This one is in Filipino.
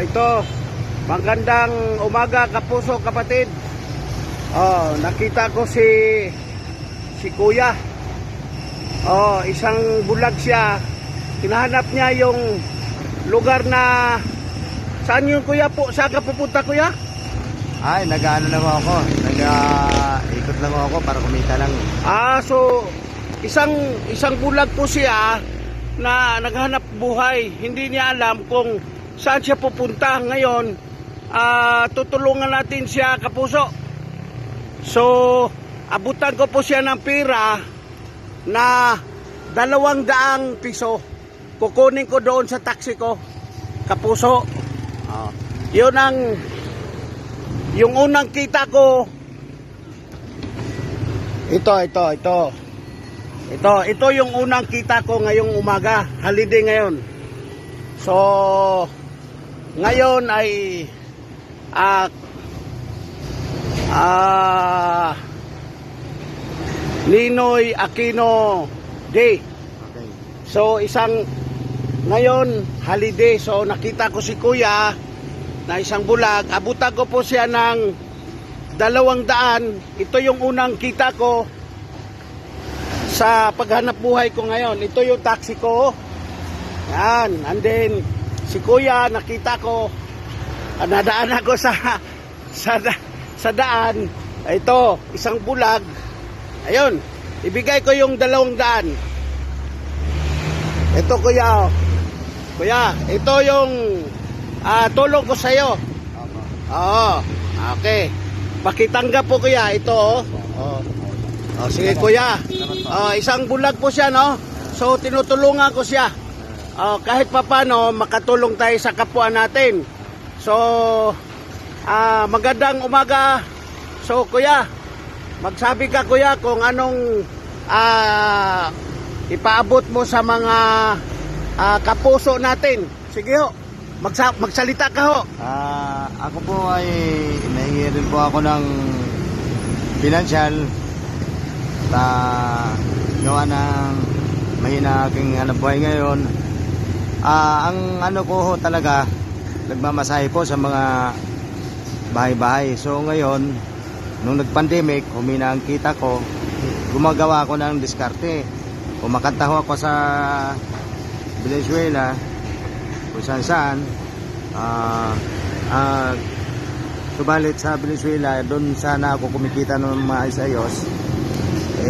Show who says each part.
Speaker 1: ito. Magandang umaga kapuso kapatid. Oh, nakita ko si si Kuya. Oh, isang bulag siya. Hinahanap niya yung lugar na Saan yun kuya po? Saan ka pupunta kuya?
Speaker 2: Ay, nag-ano lang ako. Nag-ikot lang ako para kumita lang.
Speaker 1: Ah, so isang isang bulag po siya na naghanap buhay. Hindi niya alam kung saan siya pupunta ngayon. Ah, tutulungan natin siya kapuso. So, abutan ko po siya ng pera na dalawang daang piso. Kukunin ko doon sa taxi ko. Kapuso. Ah, yun ang yung unang kita ko ito, ito, ito. Ito, ito yung unang kita ko ngayong umaga. Holiday ngayon. So, ngayon ay ah ah Ninoy Aquino Day.
Speaker 2: Okay.
Speaker 1: So, isang ngayon, holiday. So, nakita ko si Kuya na isang bulag. Abutan ko po siya ng dalawang daan. Ito yung unang kita ko sa paghanap buhay ko ngayon. Ito yung taxi ko. Yan. And then, si Kuya, nakita ko, ah, nadaan ako sa, sa, sa daan. Ito, isang bulag. Ayun, ibigay ko yung dalawang daan. Ito kuya, oh. kuya, ito yung ah, tulong ko sa'yo.
Speaker 2: Opo.
Speaker 1: Oo. Okay. Pakitanggap po kuya ito oh. Oh. Oh, sige kuya. Oh, isang bulag po siya no. So tinutulungan ko siya. Oh, kahit papano makatulong tayo sa kapwa natin. So ah magandang umaga. So kuya, magsabi ka kuya kung anong ah ipaabot mo sa mga ah, kapuso natin. Sige ho. Magsa- magsalita ka ho.
Speaker 2: Ah, ako po ay nahingi po ako ng financial sa gawa ng mahina aking hanap buhay ngayon. Ah, ang ano ko ho talaga, nagmamasahe po sa mga bahay-bahay. So ngayon, nung nag-pandemic, humina ang kita ko, gumagawa ako ng diskarte. Kumakanta ho ako sa Venezuela, kung saan saan. Ah, ah, subalit sa Venezuela, doon sana ako kumikita ng maayos-ayos.